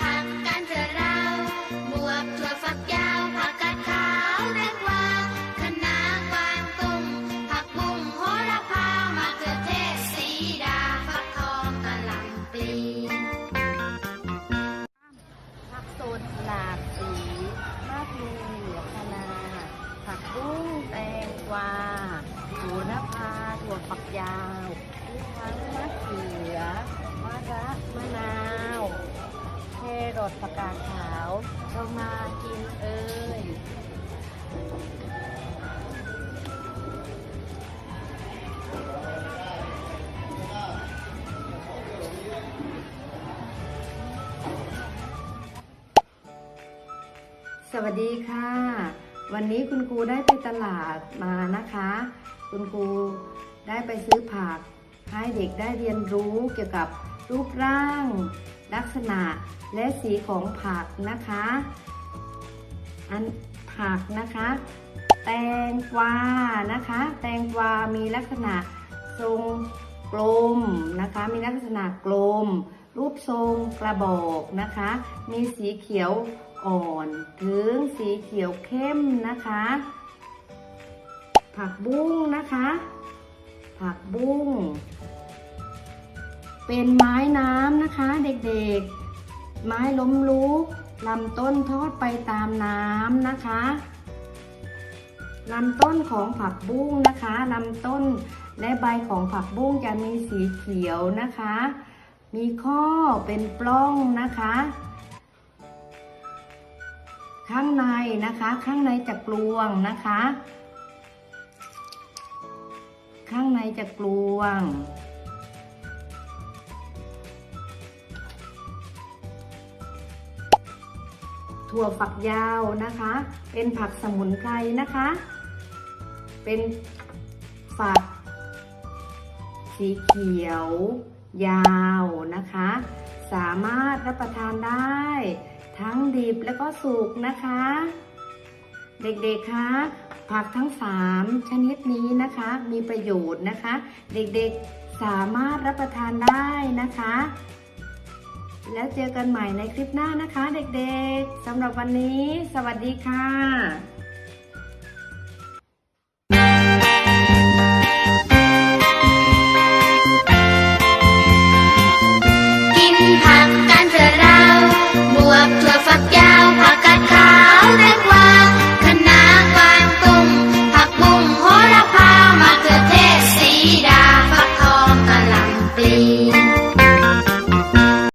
ผักกันเถาบวบถั่วฝักยาวผักกาดขาวแตงกวาคะน้ากวางตุ้งผักบุ้งโหระพามะเขือเทศสีดาฟักทองกะหล่ำปลีผักสดหลากสีมะพลูเหลืคะน้าผักบุ้งแตงกวาโหระพาถั่วฝักยาว แครอทผักกาดขาวเรามากินเอ่ยสวัสดีค่ะ วันนี้คุณครูได้ไปตลาดมานะคะ คุณครูได้ไปซื้อผักให้เด็กได้เรียนรู้เกี่ยวกับรูปร่าง ลักษณะและสีของผักนะคะ อันผักนะคะ แตงกวานะคะ แตงกวา มีลักษณะทรงกลมนะคะ มีลักษณะกลม รูปทรงกระบอกนะคะ มีสีเขียวอ่อนถึงสีเขียวเข้มนะคะ ผักบุ้งนะคะ ผักบุ้ง เป็นไม้น้ำนะคะเด็กๆ ไม้ล้มลุกลำต้นทอดไปตามน้ำนะคะลำต้นของผักบุ้งนะคะลำต้นและใบของผักบุ้งจะมีสีเขียวนะคะ มีข้อเป็นปล้องนะคะ ข้างในนะคะ ข้างในจะกลวงนะคะ ข้างในจะกลวง ถั่วฝักยาวนะคะ เป็นผักสมุนไพรนะคะ เป็นฝัก สีเขียว ยาวนะคะ สามารถรับประทานได้ ทั้งดิบและก็สุกนะคะ เด็กๆคะผักทั้ง 3 ชนิดนี้นะคะ มีประโยชน์นะคะ เด็กๆสามารถรับประทานได้นะคะ แล้วเจอกันใหม่ในคลิปหน้านะคะเด็กๆสำหรับวันนี้ สวัสดีค่ะ